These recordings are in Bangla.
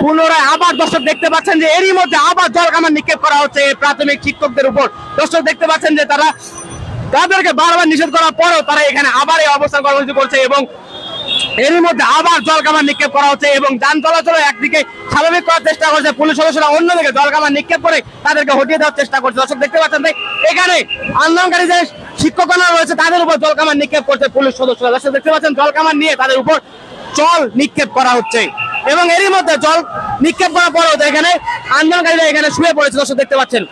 পুনরায় আবার দর্শক দেখতে পাচ্ছেন যে এরই মধ্যে আবার নিক্ষেপ করা হচ্ছে প্রাথমিক শিক্ষকদের উপর। দর্শক দেখতে পাচ্ছেন যে তারা তাদেরকে বারবার নিষেধ করার পরেও তারা এখানে আবার এই অবস্থান কর্মসূচি করছে এবং এরই মধ্যে আবার নিক্ষেপ করা হচ্ছে এবং যান চলাচল একদিকে স্বাভাবিক করার চেষ্টা করছে পুলিশ সদস্যরা, অন্যদিকে নিক্ষেপ করে তাদেরকে হটিয়ে দেওয়ার চেষ্টা করছে। দর্শক দেখতে পাচ্ছেন এখানে আন্দোলনকারী যে শিক্ষকগণ রয়েছে, তাদের উপর নিক্ষেপ করছে পুলিশ সদস্যরা। দর্শক দেখতে পাচ্ছেন নিয়ে তাদের উপর জল নিক্ষেপ করা হচ্ছে। এবং এরই মধ্যে জল নিক্ষেপ করার পরেও এখানে আন্দোলনকারীরা এখানে শুয়ে পড়েছে, দর্শক দেখতে পাচ্ছেন।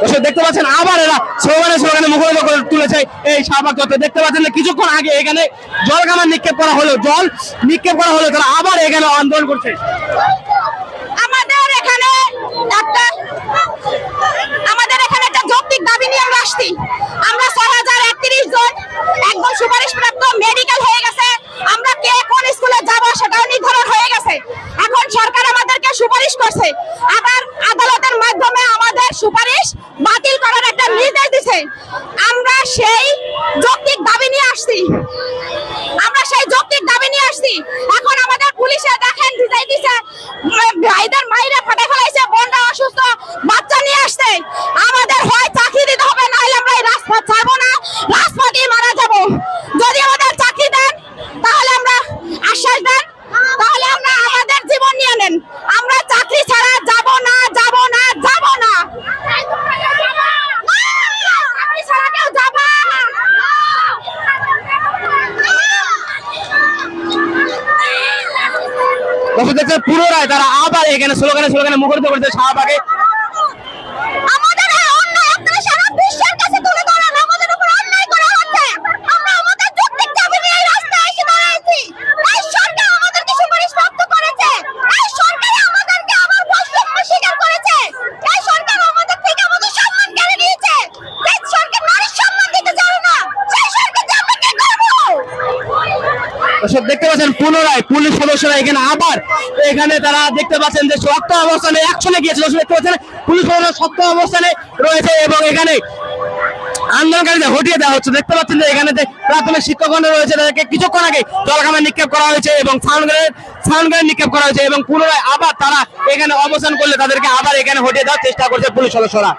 দর্শক দেখতে পাচ্ছেন আবার এরা স্লোগানে স্লোগানে মুখরিত করে তুলেছে এই শাহবাগ চত্বর। দেখতে পাচ্ছেন যে কিছুক্ষণ আগে এখানে জল কামান নিক্ষেপ করা হলো, জল নিক্ষেপ করা হলো, তারা আবার এখানে আন্দোলন করছে। আমাদের এখানে আমাদের এখানে একটা যৌক্তিক দাবি নিয়ে আমরা আসছি। আমরা ছয় হাজার একত্রিশ জন একদম সুপারিশ মেডিকেল হয়ে গেছে। আমরা কে কোন স্কুলে নির্ধারণ হয়ে গেছে। এখন সরকার আমাদেরকে সুপারিশ করছে। আবার আদালতের মাধ্যমে আমাদের সুপারিশ বাতিল করার একটা নির্দেশ দিছে আমরা সেই যৌক্তিক দাবি নিয়ে আসছি। আমরা সেই যৌক্তিক দাবি নিয়ে আসছি। এখন আমাদের পুলিশে দেখেন ভিজাই ভাইদের মাইরা ফাটাই ফেলাইছে, বোনরা অসুস্থ, বাচ্চা নিয়ে আসছে। আমাদের হয় চাকরি দিতে হবে না হলে আমরা এই রাজপথ ছাড়বো না, রাজপথেই মারা যাব। যদি আমাদের চাকরি দেন, তাহলে আমরা আশ্বাস দেন, তাহলে আমরা আমাদের জীবন নিয়ে নেন আমরা চাকরি ছাড়া যাব না যাব না যাব না চাকরি ছাড়া কেউ যাবা দেখছেন পুনরায় তারা আবার এখানে স্লোগানে স্লোগানে মুখরিত করছে শাহবাগে আমাদের এই অন্যায় আপনারা সারা বিশ্বের কাছে তুলে ধরেন আমাদের উপর অন্যায় করা হচ্ছে আমরা আমাদের যৌক্তিক দাবি নিয়ে এই রাস্তায় এসে দাঁড়াইছি এই সরকার আমাদেরকে সুপারিশ প্রাপ্ত করেছে এই সরকার আমাদেরকে আবার বৈষম্য স্বীকার করেছে এই সরকার আমাদের থেকে আমাদের সম্মান কেড়ে নিয়েছে এই সরকার নারীর সম্মান দিতে জানে না সেই সরকার আমরা কি করব দর্শক, দেখতে পাচ্ছেন, পুনরায় পুলিশ সদস্যরা এখানে আবার এখানে তারা দেখতে পাচ্ছেন যে শক্ত অবস্থানে অ্যাকশনে গিয়েছে। দর্শক, দেখতে পাচ্ছেন, পুলিশ সদস্য শক্ত অবস্থানে রয়েছে এবং এখানে আন্দোলনকারীদের হটিয়ে দেওয়া হচ্ছে। দেখতে পাচ্ছেন যে এখানে যে প্রাথমিক শিক্ষকগণ রয়েছে, তাদেরকে কিছুক্ষণ আগে জলখামে নিক্ষেপ করা হয়েছে এবং সাউন্ডগ্রেড সাউন্ডগ্রেড নিক্ষেপ করা হয়েছে এবং পুনরায় আবার তারা এখানে অবস্থান করলে তাদেরকে আবার এখানে হটিয়ে দেওয়ার চেষ্টা করছে পুলিশ সদস্যরা।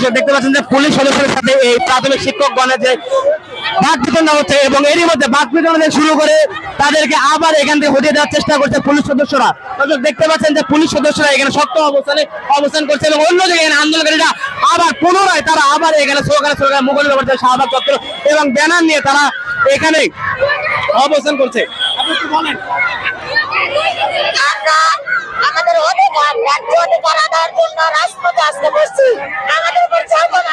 দর্শক দেখতে পাচ্ছেন যে পুলিশ সদস্যের সাথে এই প্রাথমিক শিক্ষক গণের যে বাদ বিতরণ হচ্ছে এবং এরই মধ্যে বাদ বিতরণ শুরু করে তাদেরকে আবার এখান থেকে হটিয়ে দেওয়ার চেষ্টা করছে পুলিশ সদস্যরা। দর্শক দেখতে পাচ্ছেন যে পুলিশ সদস্যরা এখানে শক্ত অবস্থানে অবস্থান করছে এবং অন্য জায়গায় এখানে আন্দোলনকারীরা আবার পুনরায় তারা আবার এখানে স্লোগানে মুখরিত করছে শাহবাগ চত্বর এবং ব্যানার নিয়ে তারা এখানে অবস্থান করছে। আপনি আমাদের অধিকার ন্যায্য অধিকার আদায়ের জন্য রাজপথে আসতে বসছি। আমাদের উপর চাপন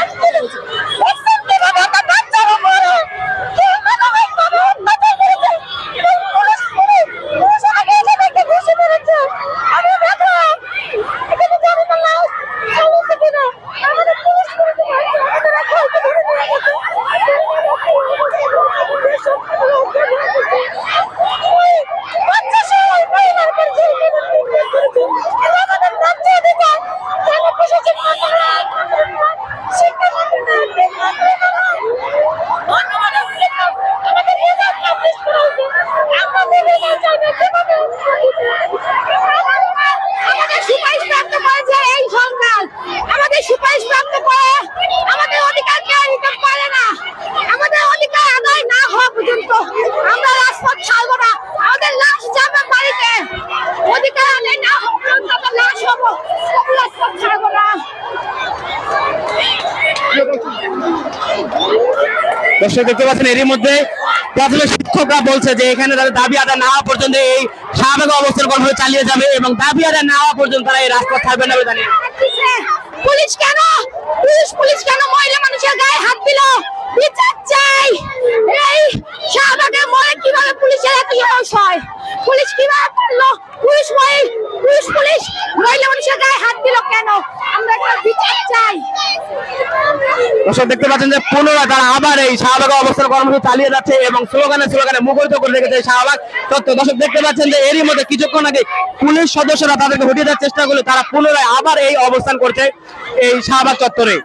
দর্শক দেখতে পাচ্ছেন, এরই মধ্যে প্রাথমিক শিক্ষকরা বলছে যে এখানে তাদের দাবি আদায় না হওয়া পর্যন্ত এই স্বাভাবিক অবস্থার কর্মসূচি চালিয়ে যাবে এবং দাবি আদায় না হওয়া পর্যন্ত তারা এই রাস্তা থাকবে না বলে পুলিশ কেন? পুলিশ পুলিশ কেন মহিলা মানুষের গায়ে হাত দিল? বিচার চাই। এই শাহবাগে মরে কীভাবে পুলিশের এত সাহস হয়? পুলিশ কীভাবে পারল? পুলিশ পুলিশ পুলিশ মহিলা মানুষের গায়ে হাত দিল কেন? দর্শক দেখতে পাচ্ছেন যে পুনরায় তারা আবার এই শাহবাগ অবস্থান কর্মসূচি চালিয়ে যাচ্ছে এবং স্লোগানে স্লোগানে মুখরিত করে রেখেছে শাহবাগ। তত্ত্ব দর্শক দেখতে পাচ্ছেন যে এরই মধ্যে কিছুক্ষণ আগে পুলিশ সদস্যরা তাদেরকে হটিয়ে দেওয়ার চেষ্টা করলে তারা পুনরায় আবার এই অবস্থান করছে এই শাহবাগ চত্বরে।